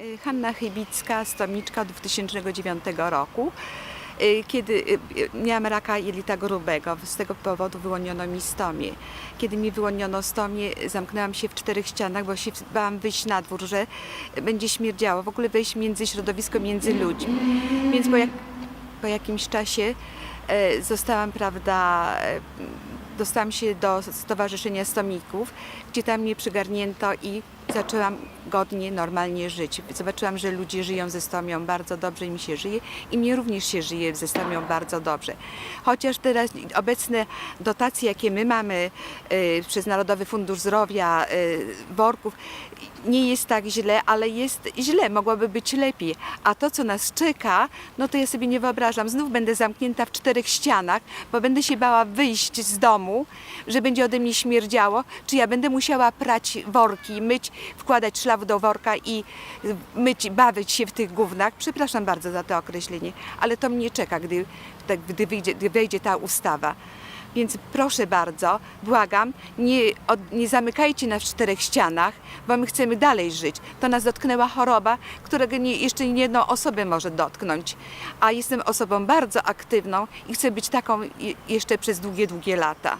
Y, Hanna Chybicka, stomiczka 2009 roku. Y, Kiedy y, miałam raka jelita grubego, z tego powodu wyłoniono mi stomię. Kiedy mi wyłoniono stomię, zamknęłam się w czterech ścianach, bo się bałam wyjść na dwór, że będzie śmierdziało, w ogóle wejść między środowisko, między ludźmi. Więc po, jak, po jakimś czasie e, zostałam, prawda, e, dostałam się do Stowarzyszenia Stomików, gdzie tam mnie przygarnięto i zaczęłam godnie, normalnie żyć. Zobaczyłam, że ludzie żyją ze stomią bardzo dobrze i mi się żyje i mnie również się żyje ze stomią bardzo dobrze. Chociaż teraz obecne dotacje, jakie my mamy y, przez Narodowy Fundusz Zdrowia, y, worków, nie jest tak źle, ale jest źle, mogłoby być lepiej. A to, co nas czeka, no to ja sobie nie wyobrażam. Znów będę zamknięta w czterech ścianach, bo będę się bała wyjść z domu, że będzie ode mnie śmierdziało, czy ja będę musiała prać worki, myć, wkładać szlaw do worka i myć, bawić się w tych gównach. Przepraszam bardzo za to określenie, ale to mnie czeka, gdy, tak, gdy, wyjdzie, gdy wejdzie ta ustawa. Więc proszę bardzo, błagam, nie, od, nie zamykajcie nas w czterech ścianach, bo my chcemy dalej żyć. To nas dotknęła choroba, którego nie, jeszcze nie jedną osobę może dotknąć. A jestem osobą bardzo aktywną i chcę być taką je- jeszcze przez długie, długie lata.